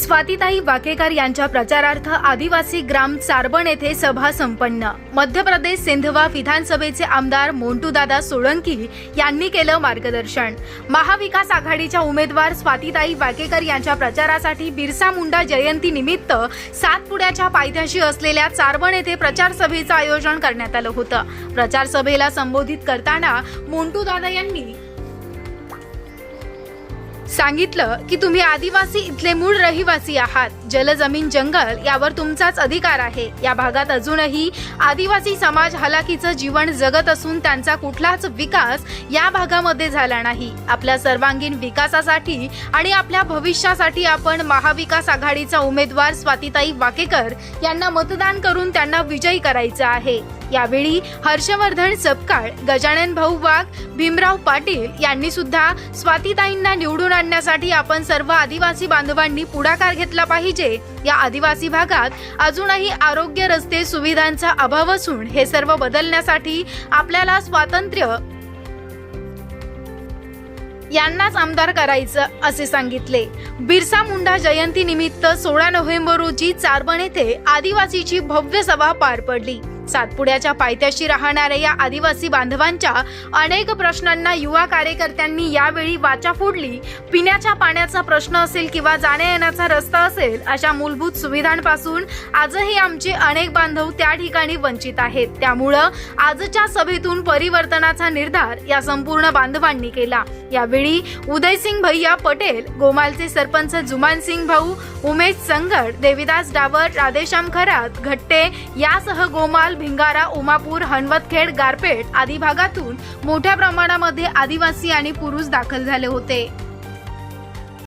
स्वातीताई वाकेकर यांच्या प्रचारार्थ आदिवासी ग्राम चारबण येथे सभा संपन्न. मध्य प्रदेश सिंधवा विधानसभेचे आमदार मोंटूदादा सोळंकी यांनी केलं मार्गदर्शन. महाविकास आघाडीच्या उमेदवार स्वातीताई वाकेकर यांच्या प्रचारासाठी बिरसा मुंडा जयंती निमित्त सातपुड्याच्या पायथ्याशी असलेल्या चारबण येथे प्रचार सभेचं आयोजन करण्यात आलं होतं. प्रचार सभेला संबोधित करताना मोंटूदादा यांनी सांगितलं की तुम्ही आदिवासी इथले मूळ रहिवासी आहात. जलजमीन जंगल यावर तुमचाच अधिकार आहे. या भागात अजूनही आदिवासी समाज हलाखीचं जीवन जगत असून त्यांचा कुठलाच विकास या भागामध्ये झाला नाही. आपल्या सर्वांगीण विकासासाठी आणि आपल्या भविष्यासाठी आपण महाविकास आघाडीचा उमेदवार स्वातीताई वाकेकर यांना मतदान करून त्यांना विजयी करायचं आहे. यावेळी हर्षवर्धन सपकाळ गजानन भाऊ वाघ भीमराव पाटील यांनी सुद्धा स्वातीताईंना निवडून आणण्यासाठी आपण सर्व आदिवासी बांधवांनी पुढाकार घेतला पाहिजे. या आदिवासी भागात अजूनही आरोग्य रस्ते सुविधांचा अभाव असून हे सर्व बदलण्यासाठी आपल्याला स्वातंत्र्य यांनाच आमदार करायचं असे सांगितले. बिरसा मुंडा जयंती निमित्त सोळा नोव्हेंबर रोजी चारबण येथे आदिवासीची भव्य सभा पार पडली. सातपुड्याच्या पायथ्याशी राहणाऱ्या या आदिवासी बांधवांच्या अनेक प्रश्नांना युवा कार्यकर्त्यांनी यावेळी वाचा फोडली. पिण्याच्या पाण्याचा प्रश्न असेल किंवा जाण्या येण्याचा रस्ता असेल अशा मूलभूत सुविधांपासून आजही आमचे अनेक बांधव त्या ठिकाणी वंचित आहेत. त्यामुळं आजच्या सभेतून परिवर्तनाचा निर्धार या संपूर्ण बांधवांनी केला. यावेळी उदयसिंग भैया पटेल गोमालचे सरपंच जुमान सिंग भाऊ उमेश संगड देविदास डावर राधेश्याम खरात घट्टे यासह गोमाल भिंगारा उमापूर हनवतखेड गारपेट आदी भागातून मोठ्या प्रमाणामध्ये आदिवासी आणि पुरुष दाखल झाले होते.